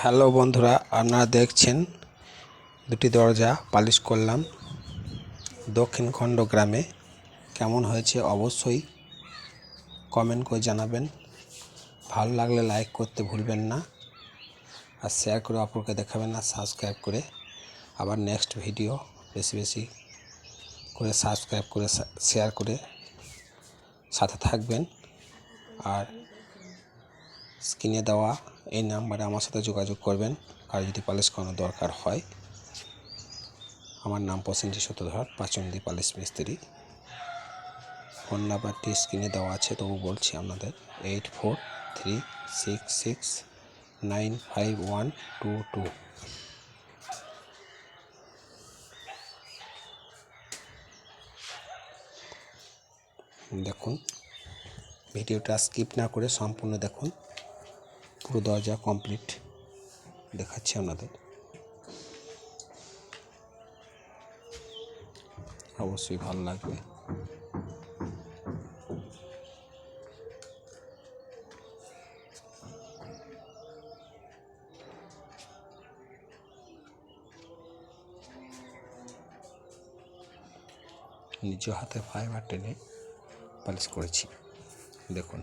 Hello বন্ধুরা, আপনারা দেখছেন দুটি দরজা পালিশ করলাম। দক্ষিণ খণ্ড গ্রামে কেমন হয়েছে অবশ্যই কমেন্ট করে জানাবেন। ভালো লাগলে লাইক করতে ভুলবেন না আর শেয়ার করে অপরকে দেখাবেন না সাবস্ক্রাইব করে। আবার নেক্সট ভিডিও বেশি বেশি করে সাবস্ক্রাইব করে শেয়ার করে সাথে থাকবেন। আর স্ক্রিনে দেওয়া এই নাম্বারে আমার সাথে যোগাযোগ করবেন। আর যদি পালিশ করানোর দরকার হয়। আমার নাম প্রসেনজিৎ সূত্রধর পাচন্দি পালিশ মিস্ত্রি। ফোন নাম্বারটি স্ক্রিনে দেওয়া আছে, তবু বলছি আপনাদের eight four three six six nine five one two two. দেখুন, ভিডিওটা স্কিপ না করে সম্পূর্ণ দেখুন। পুরো দরজা কমপ্লিট দেখাচ্ছি আপনাদের। অবশ্যই ভালো লাগবে। নিজ হাতে ফাইবার টেনে পালিশ করেছি। দেখুন।